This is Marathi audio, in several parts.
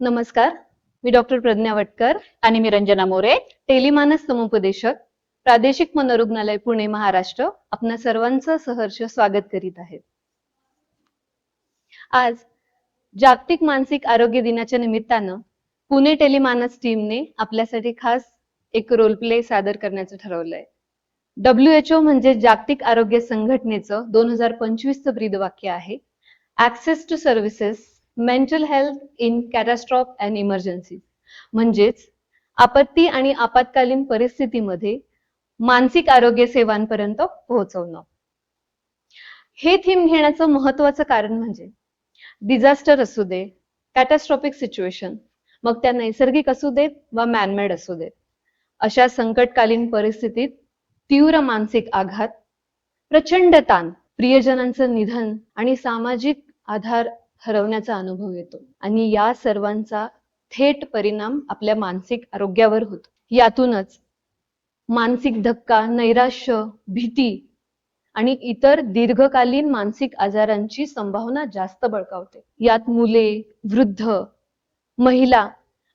नमस्कार. मी डॉक्टर प्रज्ञा वटकर. आणि मी रंजना मोरे. टेलिमानस समुपदेशक प्रादेशिक मनोरुग्णालय पुणे महाराष्ट्र. आपणा सर्वांचं सहर्ष स्वागत करीत आहे. आज जागतिक मानसिक आरोग्य दिनाच्या निमित्तानं पुणे टेलिमानस टीमने आपल्यासाठी खास एक रोल प्ले सादर करण्याचं ठरवलंय. डब्ल्यू एच ओ म्हणजे जागतिक आरोग्य संघटनेचं दोन हजार पंचवीसचं ब्रीदवाक्य आहे. Access to services mental health in catastrophe and emergency म्हणजेच आपत्ती आणि आपत्कालीन परिस्थितीमध्ये मानसिक आरोग्य सेवांपर्यंत पोहोचवणं. हे थीम घेण्याचं महत्वाचं कारण म्हणजे डिझास्टर असू दे कॅटास्ट्रॉपिक सिच्युएशन मग त्या नैसर्गिक असू देत वा मॅनमेड असू देत अशा संकटकालीन परिस्थितीत तीव्र मानसिक आघात प्रचंड ताण प्रियजनांचं निधन आणि सामाजिक आधार हरवण्याचा अनुभव येतो. आणि या सर्वांचा थेट परिणाम आपल्या मानसिक आरोग्यावर होतो. यातूनच मानसिक धक्का नैराश्य भीती आणि इतर दीर्घकालीन मानसिक आजारांची संभावना जास्त बळकावते. यात मुले वृद्ध महिला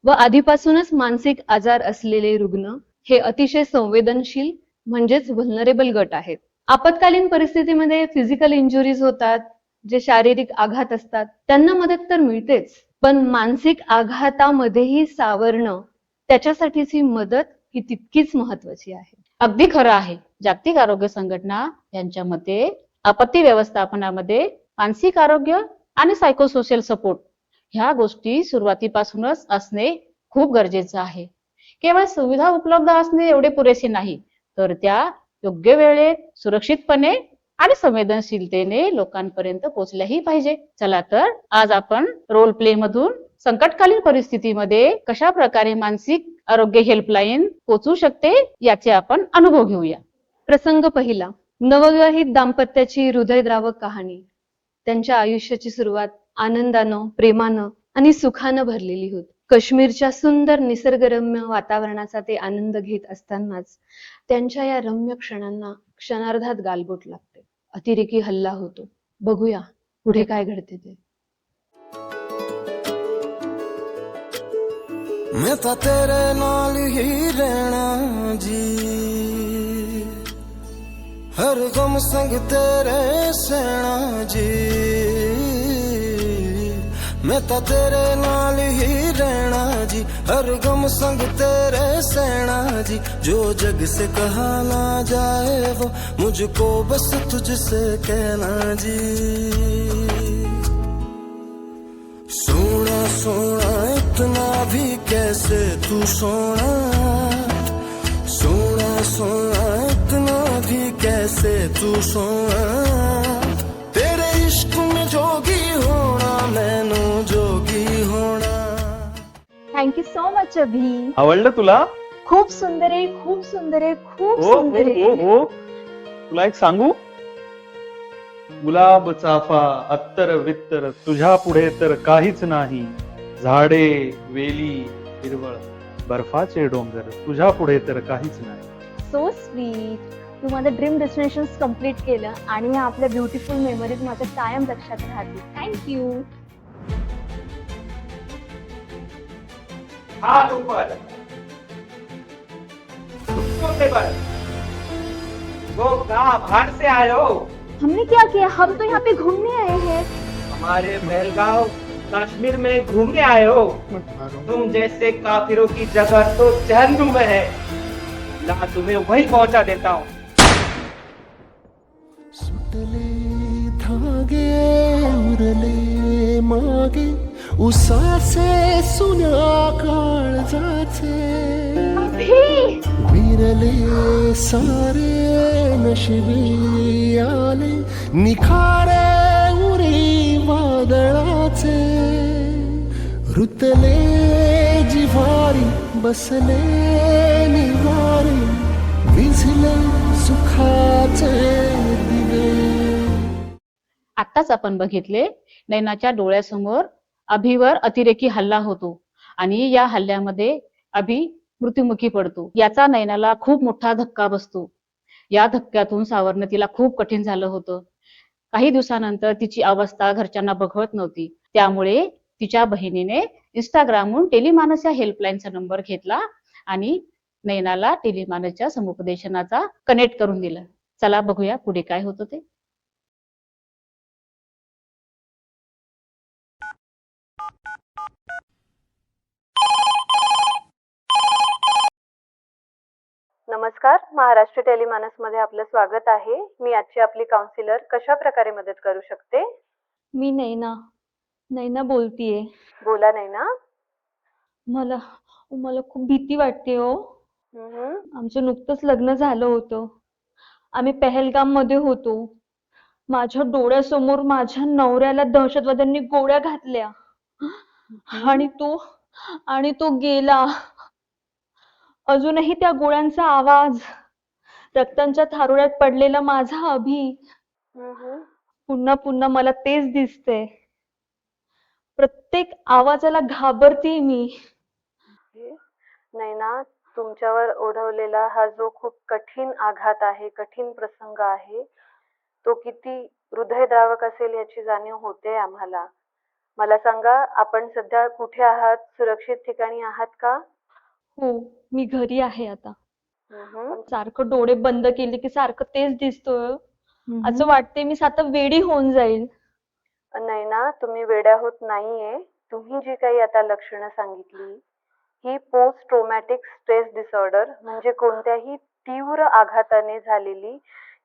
व आधीपासूनच मानसिक आजार असलेले रुग्ण हे अतिशय संवेदनशील म्हणजेच व्हलनरेबल गट आहेत. आपत्कालीन परिस्थितीमध्ये फिजिकल इंजुरीज होतात जे शारीरिक आघात असतात त्यांना मदत तर मिळतेच. पण मानसिक आघातामध्येही सावरणं त्याच्यासाठीची मदत ही तितकीच महत्वाची आहे. अगदी खरं आहे. जागतिक आरोग्य संघटना यांच्या मते आपत्ती व्यवस्थापनामध्ये मानसिक आरोग्य आणि सायकोसोशियल सपोर्ट ह्या गोष्टी सुरुवातीपासूनच असणे खूप गरजेचं आहे. केवळ सुविधा उपलब्ध असणे एवढे पुरेसे नाही तर त्या योग्य वेळेत सुरक्षितपणे आणि संवेदनशीलतेने लोकांपर्यंत पोहोचल्याही पाहिजे. चला तर आज आपण रोल प्ले मधून संकटकालीन परिस्थितीमध्ये कशा प्रकारे मानसिक आरोग्य हेल्पलाईन पोचू शकते याचे आपण अनुभव घेऊया. प्रसंग पहिला. नवविवाहित दाम्पत्याची हृदयद्रावक कहाणी. त्यांच्या आयुष्याची सुरुवात आनंदानं प्रेमानं आणि सुखानं भरलेली होती. काश्मीरच्या सुंदर निसर्गरम्य वातावरणाचा ते आनंद घेत असतानाच त्यांच्या या रम्य क्षणांना क्षणार्धात गालबोट लागते. अतिरेकी हल्ला होतो. बघूया पुढे काय घडते ते. मैं तो तेरे नाल ही रहना जी. हर गम संग तेरे सेना जी. मैं तो तेरे नाल ही जी, हर गम संग तेरे सेना जी। जो जग से कहा ना जाए वो मुझको बस तुझसे कहना जी। सोना सोना, इतना भी कैसे तू सोना? सोना सोना, इतना भी कैसे तू सोना? Thank you so much Abhi आवडलं तुला? खूप सुंदर आहे खूप सुंदर आहे खूप हो सुंदर हो आहे हो तुला एक सांगू? गुलाब चाफा अत्तर वित्तर तुझ्या पुढे तर काहीच नाही. झाडे वेली हिरवळ बर्फाचे डोंगर तुझ्या पुढे तर काहीच नाही. सो स्वीट तू माझं ड्रीम डेस्टिनेशन कंप्लीट केलं आणि ह्या आपल्या ब्युटिफुल मेमरीज माझ्या कायम लक्षात राहतील. थँक्यू हाथ ऊपर। पर वो कहाँ बाहर से आए हो। हमने क्या किया? हम तो यहाँ पे घूमने आए हैं। हमारे पहलगांव कश्मीर में घूमने आए हो। तुम जैसे काफिरों की जगह तो जहन्नुम में है। ला तुम्हें वही पहुँचा देता हूँ। सुटले धागे उरले मागे। उसाचे सुन्या काळजाचे विरले सारे नशिबी आले निखारे उरी वादळाचे. रुतले जिव्हारी बसले निवारी विझले सुखाचे आत्ताच आपण बघितले नैनाच्या डोळ्यासमोर अभिवर अतिरेकी हल्ला होतो आणि या हल्ल्यामध्ये अभि मृत्युमुखी पडतो. याचा नैनाला खूप मोठा धक्का बसतो. या धक्क्यातून सावरणं तिला खूप कठीण झालं होतं. काही दिवसानंतर तिची अवस्था घरच्यांना बघवत नव्हती. त्यामुळे तिच्या बहिणीने इंस्टाग्रामहून टेलिमानस या हेल्पलाईनचा नंबर घेतला आणि नयनाला टेलिमानसच्या समुपदेशनाचा कनेक्ट करून दिला. चला बघूया पुढे काय होतं ते. नमस्कार. महाराष्ट्र टेलिमानसमध्ये आपलं स्वागत आहे. मी आजची आपली काउन्सिलर कशा प्रकारे मदत करू शकते? मी नैना. नैना बोलतीये. बोला नाही ना मला मला खूप भीती वाटते हो. आमचं नुकतंच लग्न झालं होतं. आम्ही पहलगाममध्ये होतो. माझ्या डोळ्यासमोर माझ्या नवऱ्याला दहशतवाद्यांनी गोळ्या घातल्या. आणि तो आणि तो गेला. अजूनही त्या गोळ्यांचा आवाज रक्तांच्या थारोळ्यात पडलेला माझा अभि. पुन्हा पुन्हा मला तेच दिसतंय. प्रत्येक आवाजाला घाबरते मी. नाही ना तुमच्यावर ओढवलेला हा जो खूप कठीण आघात आहे कठीण प्रसंग आहे तो किती हृदयद्रावक असेल याची जाणीव होते आम्हाला. मला सांगा आपण सध्या कुठे आहात? सुरक्षित ठिकाणी आहात का? हो मी घरी आहे आता. सारखं डोळे बंद केले की सारखं तेच दिसतोय. असं वाटते मी सात वेडी होऊन जाईल. नाही ना तुम्ही वेड्या होत नाहीये. तुम्ही जी काही आता लक्षणं सांगितली ही पोस्ट ट्रोमॅटिक स्ट्रेस डिसऑर्डर म्हणजे कोणत्याही तीव्र आघाताने झालेली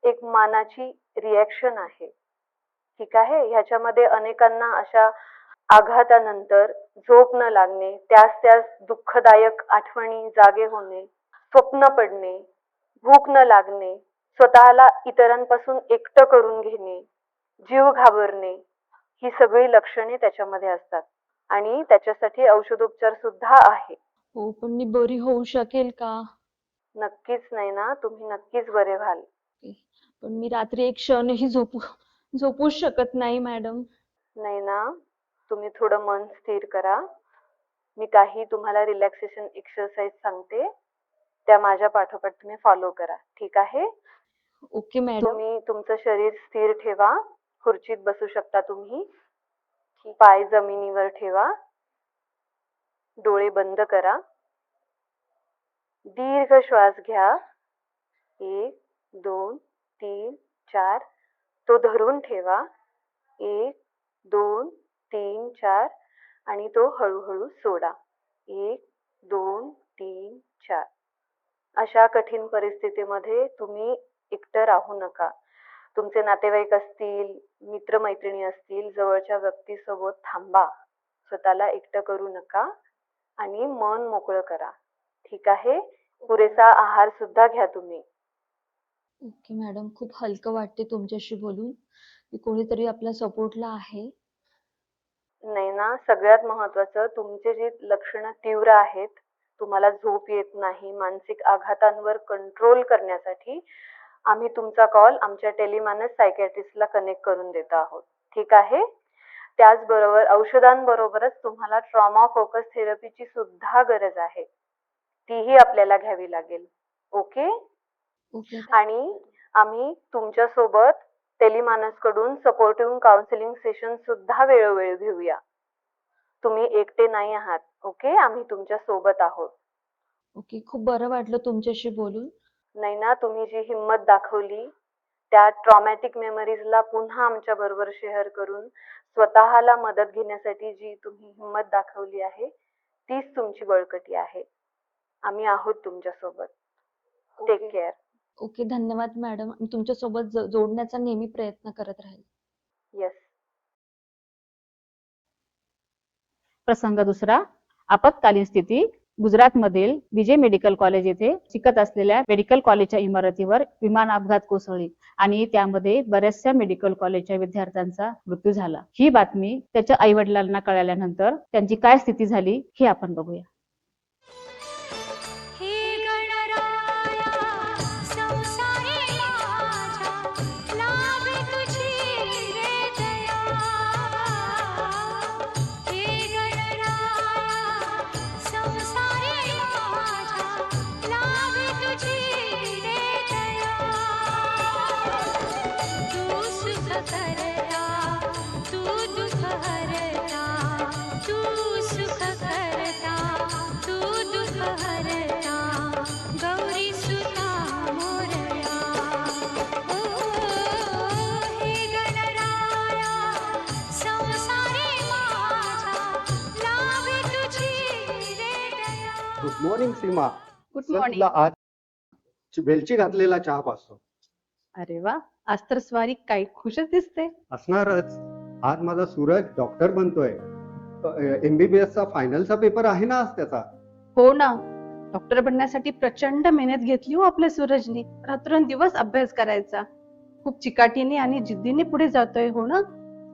एक मानाची रिॲक्शन आहे. ठीक आहे? ह्याच्यामध्ये अनेकांना अशा आघातानंतर झोप न लागणे त्याच त्याच दुःखदायक आठवणी जागे होणे स्वप्न पडणे भूक न लागणे स्वतःला इतरांपासून एकटं करून घेणे जीव घाबरणे ही सगळी लक्षणे त्याच्यामध्ये असतात. आणि त्याच्यासाठी औषधोपचार सुद्धा आहे. हो पण मी बरी होऊ शकेल का? नक्कीच नाही ना तुम्ही नक्कीच बरे व्हाल. पण मी रात्री एक क्षणही झोपू झोपूच शकत नाही मॅडम. नाही ना. तुम्ही थोडं मन स्थिर करा. मी काही तुम्हाला रिलॅक्सेशन एक्सरसाइज सांगते. त्या माझ्या पाठोपाठ तुम्ही फॉलो करा. ठीक आहे? ओके मॅडम तुम्ही तुमचं शरीर स्थिर ठेवा. खुर्चीत बसू शकता तुम्ही. पाय जमिनीवर ठेवा. डोळे बंद करा. दीर्घ श्वास घ्या. एक दोन तीन चार. तो धरून ठेवा. एक दोन तीन चार आणि तो हळूहळू सोडा. एक दोन तीन चार. अशा कठीण परिस्थितीमध्ये तुम्ही एकटं राहू नका. तुमचे नातेवाईक असतील मित्रमैत्रिणी असतील जवळच्या व्यक्तीसोबत थांबा. स्वतःला एकटं करू नका आणि मन मोकळं करा. ठीक आहे? पुरेसा आहार सुद्धा घ्या तुम्ही. ओके मॅडम खूप हलकं वाटते तुमच्याशी बोलून की कोणीतरी आपल्या सपोर्टला आहे. नाही ना? सगळ्यात महत्वाचं तुमचे जी लक्षणं तीव्र आहेत तुम्हाला झोप येत नाही मानसिक आघातांवर कंट्रोल करण्यासाठी आम्ही तुमचा कॉल आमच्या टेलिमानस सायकॅट्रिस्टला कनेक्ट करून देत आहोत. ठीक आहे? त्याचबरोबर औषधांबरोबरच तुम्हाला ट्रॉमा फोकस थेरपीची सुद्धा गरज आहे. तीही आपल्याला घ्यावी लागेल. ओके आणि आम्ही तुमच्या सोबत टेलिमानसकडून सपोर्टिव्ह काउन्सिलिंग सेशन सुद्धा वेळोवेळी घेऊया. तुम्ही एकटे नाही आहात ओके आम्ही तुमच्यासोबत आहोत. ओके खूप बरं वाटलं तुमच्याशी बोलून. नाही ना तुम्ही जी हिंमत दाखवली त्या ट्रॉमॅटिक मेमरीजला पुन्हा आमच्या बरोबर शेअर करून स्वतःला मदत घेण्यासाठी जी तुम्ही हिंमत दाखवली आहे तीच तुमची बळकटी आहे. आम्ही आहोत तुमच्यासोबत टेक केअर ओके धन्यवाद मॅडम. मी तुमच्यासोबत ज- जोडण्याचा नेहमी प्रयत्न करत राहील. येस प्रसंग दुसरा. आपत्कालीन स्थिती. गुजरातमधील विजय मेडिकल कॉलेज येथे शिकत असलेल्या मेडिकल कॉलेजच्या इमारतीवर विमान अपघात कोसळली आणि त्यामध्ये बऱ्याचशा मेडिकल कॉलेजच्या विद्यार्थ्यांचा मृत्यू झाला. ही बातमी त्याच्या आई वडिलांना कळाल्यानंतर त्यांची काय स्थिती झाली हे आपण बघूया. मॉर्निंग सीमा गुड तुला आज वेलची घातलेला चहा पाचतो अरे वा आज तर स्वारी काही खुशच दिसते. असणारच. आज माझा सूरज डॉक्टर बनतोय. एमबीबीएस चा फायनलचा पेपर आहे ना आज त्याचा? हो ना. डॉक्टर बनण्यासाठी प्रचंड मेहनत घेतली हो आपल्या सूरजने. रात्रंदिवस अभ्यास करायचा. खूप चिकाटीने आणि जिद्दीने पुढे जातोय हो ना?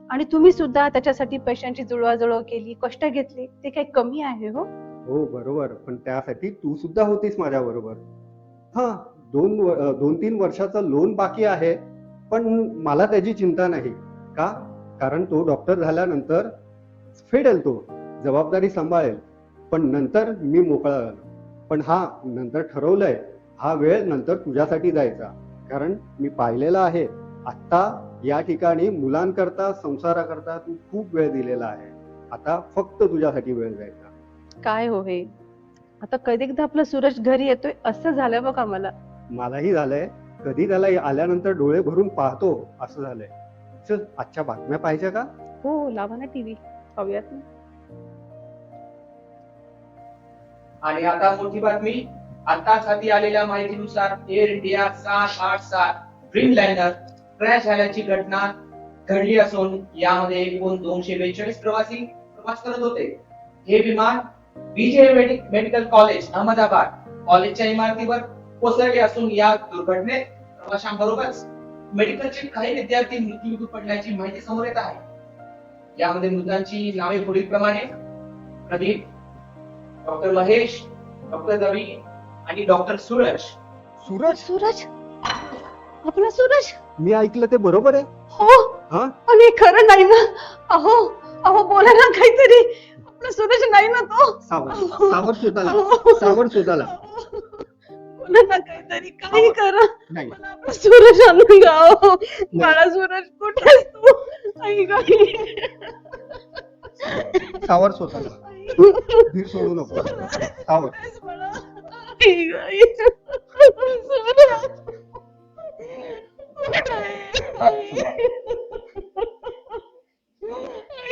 आणि तुम्ही सुद्धा त्याच्यासाठी पैशांची जुळवाजुळव केली कष्ट घेतले ते काही कमी आहे हो? हो बरोबर. पण त्यासाठी तू सुद्धा होतीस माझ्या बरोबर हा दोन दोन तीन वर्षाचं लोन बाकी आहे पण मला त्याची चिंता नाही. का? कारण तो डॉक्टर झाल्यानंतर फेडेल तो जबाबदारी सांभाळेल. पण नंतर मी मोकळा. झालो पण हा नंतर ठरवलंय हा वेळ नंतर तुझ्यासाठी जायचा कारण मी पाहिलेला आहे आता या ठिकाणी मुलांकरता संसाराकरता तू खूप वेळ दिलेला आहे. आता फक्त तुझ्यासाठी वेळ जायचा काय हो हे आता कधी एकदा आपला सूरज घरी येतोय असं झालं बघा मला. मलाही झालंय. कधी त्याला आल्यानंतर डोळे भरून पाहतो असं झालंय. चल आजच्या बातम्या पाहिजे का? हो लावा ना टीव्ही. पाहूयात ना. आणि आता मोठी बातमी. आताच हाती आलेल्या माहितीनुसार एअर इंडिया सात आठ सात ड्रीमलाइनर क्रॅश झाल्याची घटना घडली असून यामध्ये एकूण दोनशे बेचाळीस प्रवासी प्रवास करत होते. हे विमान बीजे मेडिकल कॉलेज अहमदाबाद. कॉलेजच्या इमारतीवर कोसळले असून या दुर्घटनेत प्रवाशांबरोबरच मेडिकलचे काही विद्यार्थी मृत्यूमुखी पडल्याची माहिती समोर येत आहे. यामध्ये मृतांची नावे पुढील प्रमाणे प्रदीप डॉक्टर महेश डॉक्टर रवी आणि डॉक्टर सूरज. सूरज? सूरज? आपला सूरज? मी ऐकलं ते बरोबर आहे. हो. हा? आणि खरं नाही ना. अहो अहो बोला ना काहीतरी. आपला सूरज नाही ना तो? सावर सावर शोधाला सावर शोधाला बोला ना काहीतरी काही करा. नाही. मला आपला सूरज आणून द्या हो. मला सूरज कुठेस तू? आई गाई शोधाला धीर सोडू नको. सावर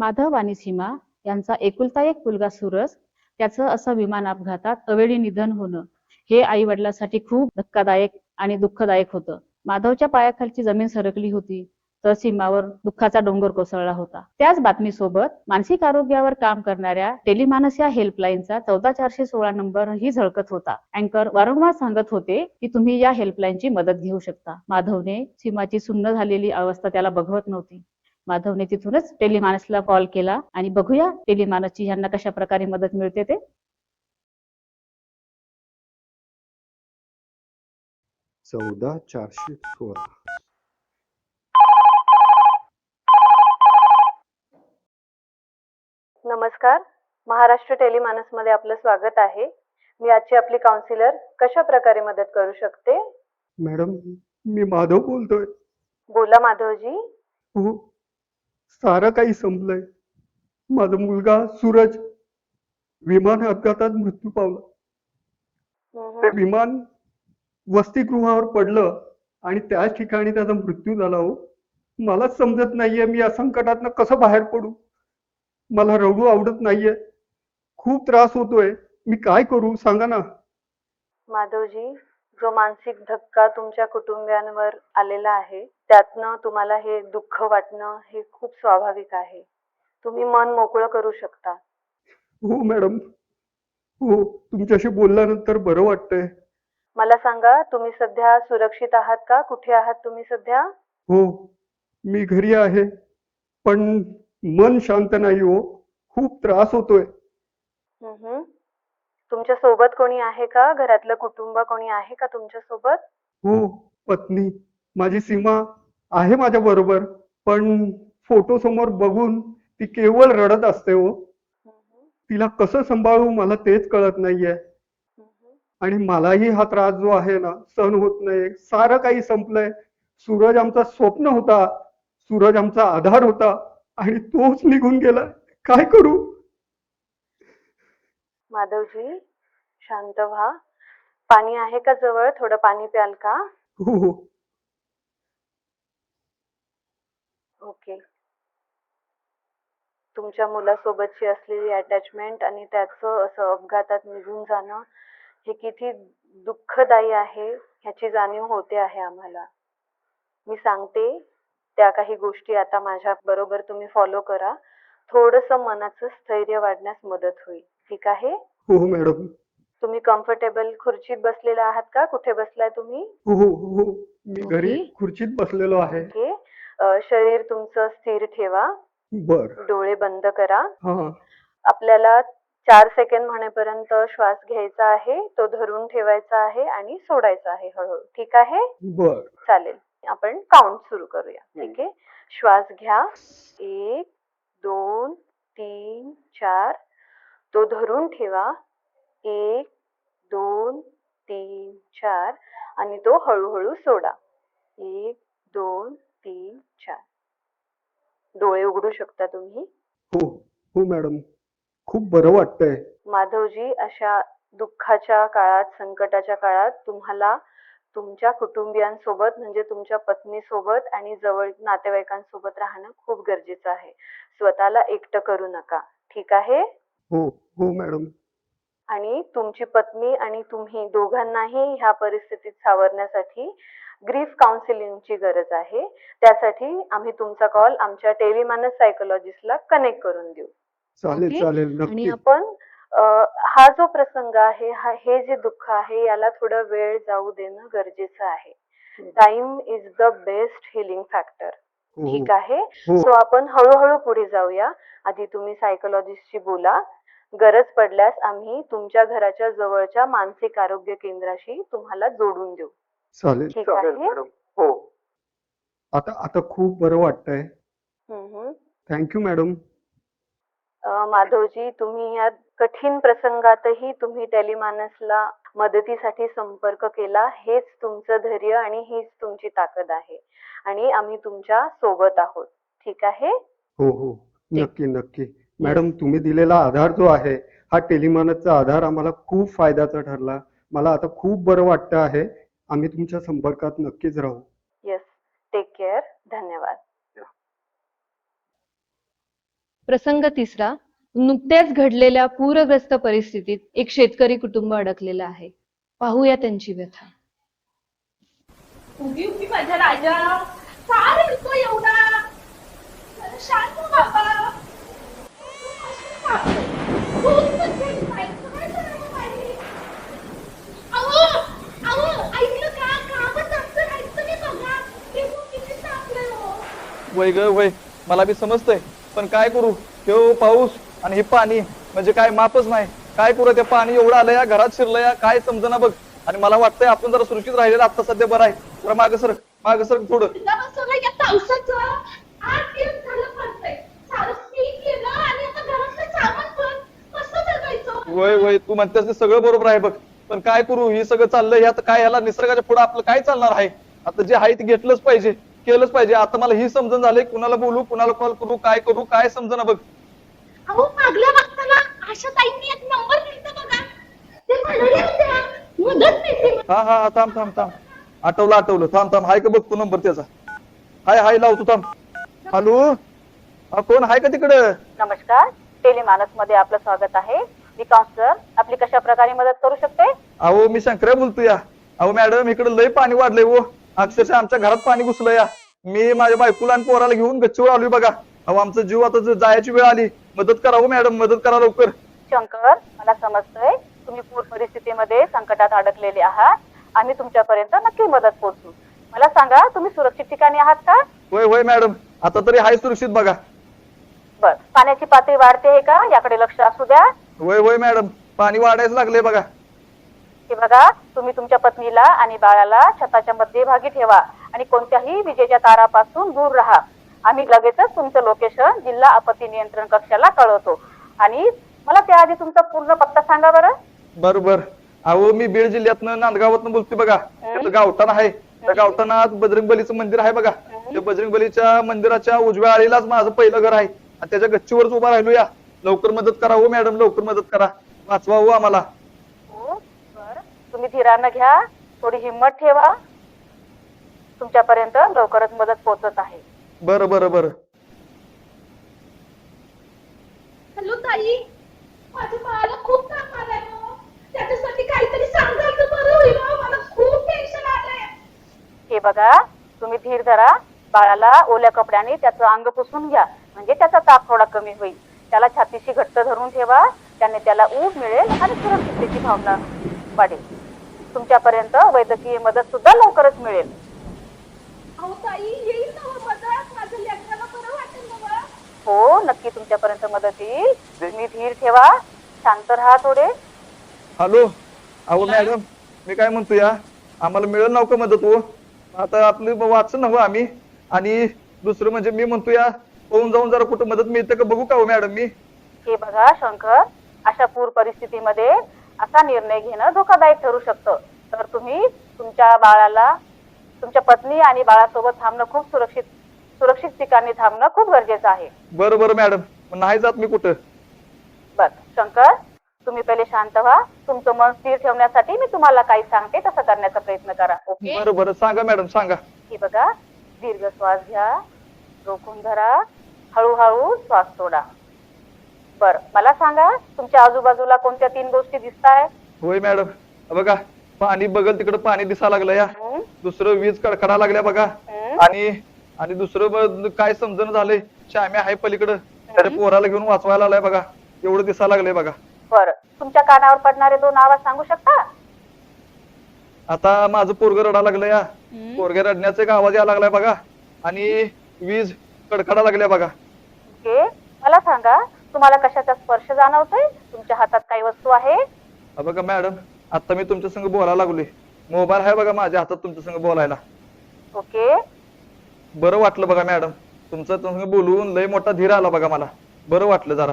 माधव आणि सीमा यांचा एकुलता एक मुलगा सुरज त्याचं असं विमान अपघातात अवेळी निधन होणं हे आई वडिलांसाठी खूप धक्कादायक आणि दुःखदायक होतं. माधवच्या पायाखालची जमीन सरकली होती तर सीमावर दुःखाचा डोंगर कोसळला होता. त्याच बातमीसोबत मानसिक आरोग्यावर काम करणाऱ्या टेलिमानस या हेल्पलाईनचा चौदा चारशे सोळा नंबर ही झळकत होता. अँकर वारंवार सांगत होते की तुम्ही या हेल्पलाईनची मदत घेऊ शकता. माधवने सीमाची सुन्न झालेली अवस्था त्याला बघवत नव्हती. माधवने तिथूनच टेलिमानसला कॉल केला आणि बघूया टेलिमानसची ह्यांना कशा प्रकारे मदत मिळते ते. चौदा चारशे सोळा. नमस्कार. महाराष्ट्र टेलिमानसमध्ये आपलं स्वागत आहे. मी आजची आपली काउन्सिलर कशा प्रकारे मदत करू शकते? मॅडम मी माधव बोलतोय. बोला माधवजी. हो सारं काही संपलंय. माझा मुलगा सूरज विमान अपघातात मृत्यू पावला. ते विमान वसतिगृहावर पडलं आणि त्याच ठिकाणी त्याचा मृत्यू झाला हो. मलाच समजत नाहीये मी या संकटातनं कसं बाहेर पडू. मला रडू आवडत नाहीये. खूप त्रास होतोय. मी काय करू? सांगा ना. माधवजी जो मानसिक धक्का तुमच्या कुटुंबियांवर आलेला आहे त्यातनं तुम्हाला हे दुःख वाटणं हे खूप स्वाभाविक आहे. तुम्ही मन मोकळं करू शकता. हो मॅडम. हो तुमच्याशी बोलल्यानंतर बरं वाटतंय. मला सांगा तुम्ही सध्या सुरक्षित आहात का? कुठे आहात तुम्ही सध्या? हो मी घरी आहे. पण मन शांत नाही हो. खूप त्रास होतोय. हम्म. तुमच्यासोबत कोणी आहे का? घरातलं कुटुंब कोणी आहे का तुमच्यासोबत? हो पत्नी. माझी सीमा आहे माझ्या बरोबर पण फोटो समोर बघून ती केवळ रडत असते हो. तिला कसं सांभाळू मला तेच कळत नाहीये. आणि मलाही हा त्रास जो आहे ना सहन होत नाही सारं काही संपलंय. सूरज आमचा स्वप्न होता. सूरज आमचा आधार होता. आणि तोच निघून गेला. काय करू? माधवजी शांत व्हा. पाणी आहे का जवळ? थोडं पाणी प्याल का? हो हो ओके. तुमच्या मुलासोबतची असलेली अटॅचमेंट आणि त्याचं असं अपघातात निघून जाणं हे किती दुःखदायी आहे ह्याची जाणीव होते आहे आम्हाला. मी सांगते त्या काही गोष्टी आता माझ्या बरोबर तुम्ही फॉलो करा. थोडस मनाचं स्थैर्य वाढण्यास मदत होईल. ठीक आहे? हो मॅडम. तुम्ही कम्फर्टेबल खुर्चीत बसलेला आहात का? कुठे बसलाय तुम्ही? हो हो हो. मी घरी. खुर्चीत बसलेलो आहे. ओके. अ, शरीर तुमचं स्थिर ठेवा. बर. डोळे बंद करा. हा. आपल्याला चार सेकंड म्हणेपर्यंत श्वास घ्यायचा आहे तो धरून ठेवायचा आहे आणि सोडायचा आहे हळूहळू. ठीक आहे? बर. चालेल. आपण काउंट सुरू करूया. ठीक आहे? श्वास घ्या. एक दोन तीन चार. तो धरून ठेवा. एक दोन तीन चार. आणि तो हळूहळू सोडा. एक दोन तीन चार. डोळे उघडू शकता तुम्ही? हो हो मॅडम. खूप बरं वाटतंय. माधवजी अशा दुःखाच्या काळात संकटाच्या काळात तुम्हाला तुमच्या कुटुंबियांसोबत म्हणजे तुमच्या पत्नीसोबत आणि जवळ नातेवाईकांसोबत राहणं खूप गरजेचं आहे. स्वतःला एकटं करू नका. ठीक आहे? हो हो मॅडम. आणि तुमची पत्नी आणि तुम्ही दोघांनाही ह्या परिस्थितीत सावरण्यासाठी ग्रीफ काउन्सिलिंगची गरज आहे. त्यासाठी आम्ही तुमचा कॉल आमच्या टेलिमानस सायकोलॉजिस्टला कनेक्ट करून देऊ. चालेल ओके. चालेल आणि आपण हा जो प्रसंग आहे हा हे जे दुःख आहे याला थोडं वेळ जाऊ देणं गरजेचं आहे. Time is the best healing factor हो ठीक आहे? हो. सो आपण हळूहळू पुढे जाऊया. आधी तुम्ही सायकोलॉजिस्टशी बोला. गरज पडल्यास आम्ही तुमच्या घराच्या जवळच्या मानसिक आरोग्य केंद्राशी तुम्हाला जोडून देऊ. चालेल. ठीक चालेल आहे. मॅडम. हो. आता आता खूप बरं वाटतंय. हम्म, हम्म. थँक्यू मॅडम अ, माधवजी तुम्ही या कठीण प्रसंगातही तुम्ही टेलिमानसला मदतीसाठी संपर्क केला. हेच तुमचं धैर्य आणि हीच तुमची ताकद आहे. आणि आम्ही तुमच्यासोबत आहोत. ठीक आहे? हो हो. नक्की नक्की. मॅडम तुम्ही दिलेला आधार जो आहे हा टेलिमानसचा आधार आम्हाला खूप फायद्याचा ठरला. मला आता खूप बरं वाटतं आहे. आम्ही तुमच्या संपर्कात नक्कीच राहू. येस टेक केअर धन्यवाद. प्रसंग तिसरा. नुकत्याच घडलेल्या पूरग्रस्त परिस्थितीत एक शेतकरी कुटुंब अडकलेलं आहे. पाहूया त्यांची व्यथा. उगी उगी माझ्या राजा. का रडतो एवढा जरा शांत हो बाबा खूप म्हणजे बायको काय करायला पाहिजे? अहो, अहो, ऐकलं का? कामच आमचं राहायचं नाही बघा. ते मुलीने टाकलंय हो. वय ग वय. मला बी समजतंय. पण काय करू? हे पाऊस आणि हे पाणी म्हणजे काय मापच नाही. काय करू ते पाणी एवढं आलं या घरात शिरलं या काय समजना बघ. आणि मला वाटतंय आपण जरा सुरक्षित राहिलेलं आता सध्या बरं आहे. जरा माग सर माग सर थोडं? वय वय. तू म्हणतेस ते सगळं बरोबर आहे बघ. पण काय करू? हे सगळं चाललंय. आता काय? ह्याला निसर्गाच्या पुढे आपलं काय चालणार आहे? आता जे आहे ते घेतलंच पाहिजे. केलंच पाहिजे. आता मला ही समजून झालंय कुणाला बोलू कुणाला कॉल करू काय करू काय समजना बघ. अहो मागल्या वक्ताला आशा ताईंनी एक नंबर दिलता बघा. ते म्हणाले होत्या मदत मिळते हा हा हा, थांब थांब थांब. आठवलं आठवलं. थांब थांब. हाय का बघ तू नंबर त्याचा? हाय हाय लावतो थांब. हॅलो? हा कोण? हाय का तिकडं? नमस्कार. टेलिमानसमध्ये आपलं स्वागत आहे. मी काउन्सलर आपली कशा प्रकारे मदत करू शकते? अहो मी शंकर्या बोलतो या अहो मॅडम इकडे लय पाणी वाढलंय हो. अक्षरशः आमच्या घरात पाणी घुसलं या. मी माझ्या बायकोला आणि पोराला घेऊन गच्चीवर आलोय बघा. अहो आमचा जीव आता ज- जायची वेळ आली. मदत करा हो मॅडम मदत करा लवकर. शंकर मला समजतंय तुम्ही पूर परिस्थितीमध्ये संकटात अडकलेले आहात आम्ही तुमच्यापर्यंत नक्की मदत पोहोचू. मला सांगा तुम्ही सुरक्षित ठिकाणी आहात का? होय होय मॅडम. आता तरी हाय सुरक्षित बघा. बर पाण्याची पातळी वाढते का? याकडे लक्ष असू द्या. होय होय मॅडम. पाणी वाढायला लागले बघा. हे बघा तुम्ही तुमच्या पत्नीला आणि बाळाला छताच्या मध्यभागी ठेवा आणि कोणत्याही विजेच्या तारापासून दूर राहा. आम्ही लगेचच तुमचं लोकेशन जिल्हा आपत्ती नियंत्रण कक्षाला कळवतो. आणि मला त्याआधी तुमचा पूर्ण पत्ता सांगा बरं. बर बर अहो मी बीड जिल्ह्यातनं नांदगावातनं बोलतोय बघा. त्याचं गावठाण आहे. त्या गावठाणात बजरंग बलीचं मंदिर आहे बघा. त्या बजरंग बलीच्या मंदिराच्या उजव्या आळीलाच माझं पहिलं घर आहे. आणि त्याच्या गच्चीवरच उभा राहिलो या लवकर मदत करा हो मॅडम. लवकर मदत करा. वाचवा हो आम्हाला. तुम्ही धीरानं घ्या थोडी हिंमत ठेवा. तुमच्यापर्यंत लवकरच मदत पोहोचत आहे. बरं बरं बरं. हॅलो ताई माझ्या बाळाला खूप ताप आलाय हो. त्याच्यासाठी काहीतरी सांगाल तर बरं होईल हो. मला खूप टेन्शन आलंय. हे बघा तुम्ही धीर धरा बाळाला ओल्या कपड्याने त्याचं अंग पुसून घ्या म्हणजे त्याचा ताप थोडा कमी होईल. त्याला छातीशी घट्ट धरून ठेवा त्याने त्याला ऊब मिळेल आणि सुरक्षिततेची भावना वाढेल. तुमच्यापर्यंत वैद्यकीय मदत सुद्धा लवकरच मिळेल. हो. हो नक्की तुमच्यापर्यंत मदत येईल. तुम्ही धीर ठेवा. शांत राहा थोडे. हॅलो. अहो मॅडम मी काय म्हणतो या? आम्हाला मिळेल नव्हतं मदत हो. आता आपली वाचन नव्हं आम्ही. आणि दुसरं म्हणजे मी म्हणतो या होऊन जाऊन जरा कुठं मदत मिळते का बघू का हो मॅडम मी? हे बघा शंकर अशा पूर परिस्थितीमध्ये असा निर्णय घेणं धोकादायक ठरू शकतं. तर तुम्ही तुमच्या बाळाला तुमच्या पत्नी आणि बाळासोबत थांबणं खूप सुरक्षित सुरक्षित ठिकाणी थांबणं खूप गरजेचं आहे. बरं बरं मॅडम. नाही जात मी कुठं? बर शंकर तुम्ही पहिले शांत व्हा. तुमचं मन स्थिर ठेवण्यासाठी मी तुम्हाला काही सांगते तसं करण्याचा प्रयत्न करा ओके? बरं बरं. सांगा मॅडम सांगा. हे बघा दीर्घ श्वास घ्या रोखून धरा हळूहळू श्वास सोडा. बर मला सांगा तुमच्या आजूबाजूला कोणत्या तीन गोष्टी दिसताय? होय मॅडम. बघा पाणी बघल तिकडं पाणी दिसा लागलं या. हं? दुसरं वीज कडकडा लागल्या बघा. हं? आणि आणि दुसरं ब- काय समजणं झालंय श्याम्या आहे पलीकडं. पोराला घेऊन वाचवायला आलाय बघा. एवढं दिसा लागलंय बघा. बर तुमच्या कानावर पडणारे दोन आवाज सांगू शकता? आता माझं पोरग रडा लागलं या. पोरग्या रडण्याचा एक आवाज यायला लागलाय बघा. आणि वीज कडकडा लागल्या बघा. ओके मला सांगा तुम्हाला कशाचा स्पर्श जाणवतोय? तुमच्या हातात काही वस्तू आहे? बघा मॅडम आता मी तुमच्या संग बोलायला लागलोय. मोबाईल आहे बघा माझ्या हातात तुमच्या संग बोलायला. ओके. बरं वाटलं बघा मॅडम. तुमचं संग बोलून लय मोठा धीर आला बघा मला. बरं वाटलं जरा.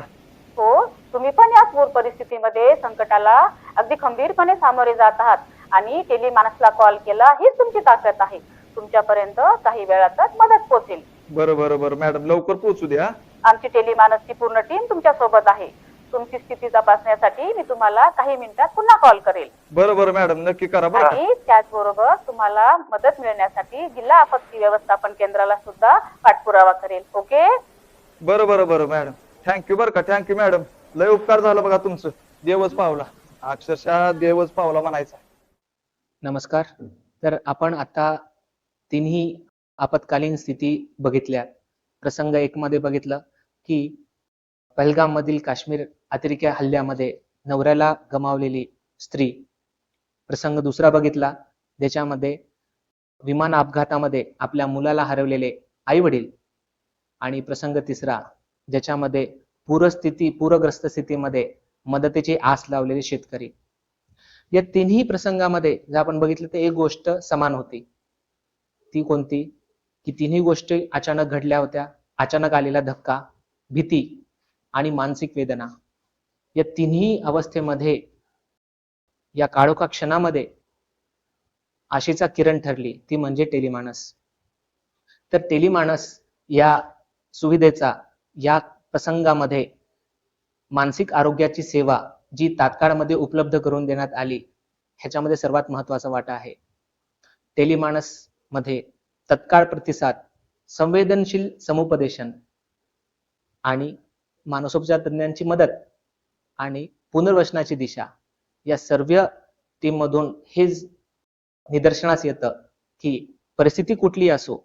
हो तुम्ही पण या पूर परिस्थितीमध्ये संकटाला अगदी खंबीरपणे सामोरे जात आहात आणि टेलिमानसला कॉल केला हीच तुमची ताकद आहे. तुमच्यापर्यंत काही वेळातच मदत पोहोचेल. बरं बरं बरं. मॅडम लवकर पोहोचू द्या. आमची टेलिमानसची पूर्ण टीम तुमच्यासोबत आहे. तुमची स्थिती तपासण्यासाठी मी तुम्हाला काही मिनिटात पुन्हा कॉल करेल. बरं बरं मॅडम. नक्की करा बरं. आणि त्याचबरोबर तुम्हाला मदत मिळण्यासाठी जिल्हा आपत्ती व्यवस्थापन केंद्राला सुद्धा पाठपुरावा करेल. ओके? बरं बरं बरं मॅडम. थँक्यू बरं का? Thank you madam. लय उपकार झाला बघा तुमचं. देवच पावला. अक्षरशः देवच पावला म्हणायचा. नमस्कार. तर आपण आता तिन्ही आपत्कालीन स्थिती बघितल्या. प्रसंग एक मध्ये बघितलं की पहलगाम मधील काश्मीर अतिरेक्या हल्ल्यामध्ये नवऱ्याला गमावलेली स्त्री. प्रसंग दुसरा बघितला ज्याच्यामध्ये विमान अपघातामध्ये आपल्या मुलाला हरवलेले आई वडील आणि प्रसंग तिसरा ज्याच्यामध्ये पूरस्थिती पूरग्रस्त स्थितीमध्ये मदतीची आस लावलेले शेतकरी. या तिन्ही प्रसंगामध्ये जर आपण बघितलं तर एक गोष्ट समान होती. ती कोणती? की तिन्ही गोष्टी अचानक घडल्या होत्या. अचानक आलेला धक्का भीती आणि मानसिक वेदना. या तिन्ही अवस्थेमध्ये या काळोखा क्षणामध्ये आशेचा किरण ठरली. ती म्हणजे टेलिमानस. तर टेलिमानस या सुविधेचा या प्रसंगामध्ये मानसिक आरोग्याची सेवा जी तात्काळमध्ये उपलब्ध करून देण्यात आली ह्याच्यामध्ये सर्वात महत्त्वाचा वाटा आहे. टेलिमानसमध्ये तत्काळ प्रतिसाद संवेदनशील समुपदेशन आणि मानसोपचार तज्ञांची मदत आणि पुनर्वसनाची दिशा या सर्व टीममधून हेच हे निदर्शनास येतं की परिस्थिती कुठली असो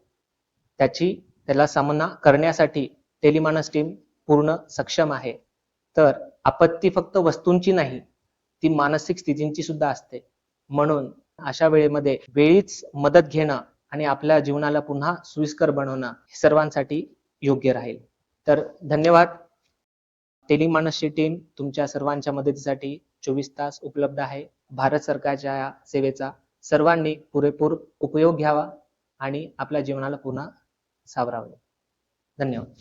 त्याची त्याला सामना करण्यासाठी टेलिमानस टीम पूर्ण सक्षम आहे. तर आपत्ती फक्त वस्तूंची नाही ती मानसिक स्थितींची सुद्धा असते. म्हणून अशा वेळेमध्ये वेळीच मदत घेणं आणि आपल्या जीवनाला पुन्हा सोयीस्कर बनवणं हे सर्वांसाठी योग्य राहील. तर धन्यवाद. टेलिमानसची टीम तुमच्या सर्वांच्या मदतीसाठी चोवीस तास उपलब्ध आहे. भारत सरकारच्या या सेवेचा सर्वांनी पुरेपूर उपयोग घ्यावा आणि आपल्या जीवनाला पुन्हा सावरावे. धन्यवाद.